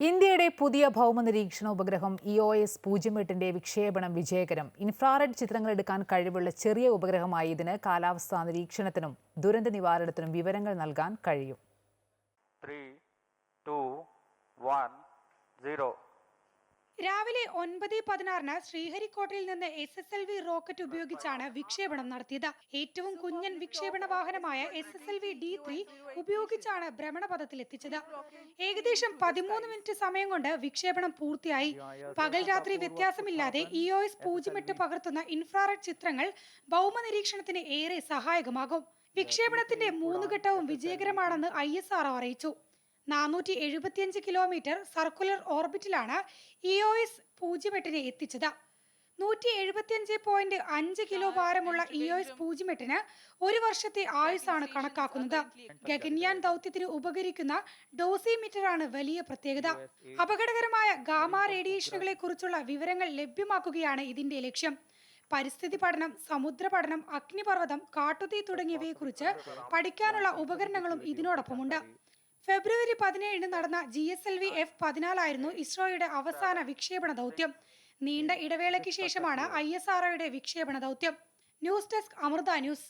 ഇന്ത്യയുടെ പുതിയ ഭൗമ നിരീക്ഷണ ഉപഗ്രഹം ഇ ഒ എസ് പൂജ്യം എട്ടിന്റെ വിക്ഷേപണം വിജയകരം. ഇൻഫ്രാറെഡ് ചിത്രങ്ങൾ എടുക്കാൻ കഴിവുള്ള ചെറിയ ഉപഗ്രഹമായി ഇതിന് കാലാവസ്ഥാ നിരീക്ഷണത്തിനും ദുരന്ത നിവാരണത്തിനും വിവരങ്ങൾ നൽകാൻ കഴിയും. രാവിലെ ഒൻപത് പതിനാറിന് ശ്രീഹരിക്കോട്ടയിൽ നിന്ന് S S L V rocket ഉപയോഗിച്ചാണ് വിക്ഷേപണം നടത്തിയത്. ഏറ്റവും കുഞ്ഞൻ വിക്ഷേപണ വാഹനമായ S S L V D three ഉപയോഗിച്ചാണ് ഭ്രമണപഥത്തിൽ എത്തിച്ചത് ഏകദേശം പതിമൂന്ന് മിനിറ്റ് സമയം കൊണ്ട് വിക്ഷേപണം പൂർത്തിയായി. പകൽ രാത്രി വ്യത്യാസമില്ലാതെ ഇ ഒ എസ് പൂജ്യം എട്ട് പകർത്തുന്ന ഇൻഫ്രാറെഡ് ചിത്രങ്ങൾ ഭൗമ നിരീക്ഷണത്തിന് ഏറെ സഹായകമാകും. വിക്ഷേപണത്തിന്റെ മൂന്ന് ഘട്ടവും വിജയകരമാണെന്ന് ഐ എസ് ആർ അറിയിച്ചു. നാനൂറ്റി എഴുപത്തിയഞ്ച് കിലോമീറ്റർ സർക്കുലർ ഓർബിറ്റിലാണ് ഇ ഒ എസ് പൂജ്യം എട്ടിനെ എത്തിച്ചത്. നൂറ്റി എഴുപത്തിയഞ്ച് പോയിന്റ് അഞ്ച് കിലോ ഭാരമുള്ള ഇ ഒ എസ് പൂജ്യം എട്ടിന് ഒരു വർഷത്തെ ആയുസാണ് കണക്കാക്കുന്നത്. ഗഗൻയാൻ ദൗത്യത്തിന് ഉപകരിക്കുന്ന ഡോസിമീറ്ററാണ് വലിയ പ്രത്യേകത. അപകടകരമായ ഗാമ റേഡിയേഷനുകളെ കുറിച്ചുള്ള വിവരങ്ങൾ ലഭ്യമാക്കുകയാണ് ഇതിന്റെ ലക്ഷ്യം. പരിസ്ഥിതി പഠനം സമുദ്ര പഠനം അഗ്നിപർവതം കാട്ടുതീ തുടങ്ങിയവയെക്കുറിച്ച് പഠിക്കാനുള്ള ഉപകരണങ്ങളും ഇതിനോടൊപ്പമുണ്ട്. ഫെബ്രുവരി പതിനേഴിന് നടന്ന G S L V F പതിനാലായിരുന്നു ഇസ്രോയുടെ അവസാന വിക്ഷേപണ ദൗത്യം. നീണ്ട ഇടവേളയ്ക്ക് ശേഷമാണ് ഐ എസ് ആർഒയുടെ വിക്ഷേപണ ദൗത്യം ന്യൂസ് ഡെസ്ക് അമൃത ന്യൂസ്.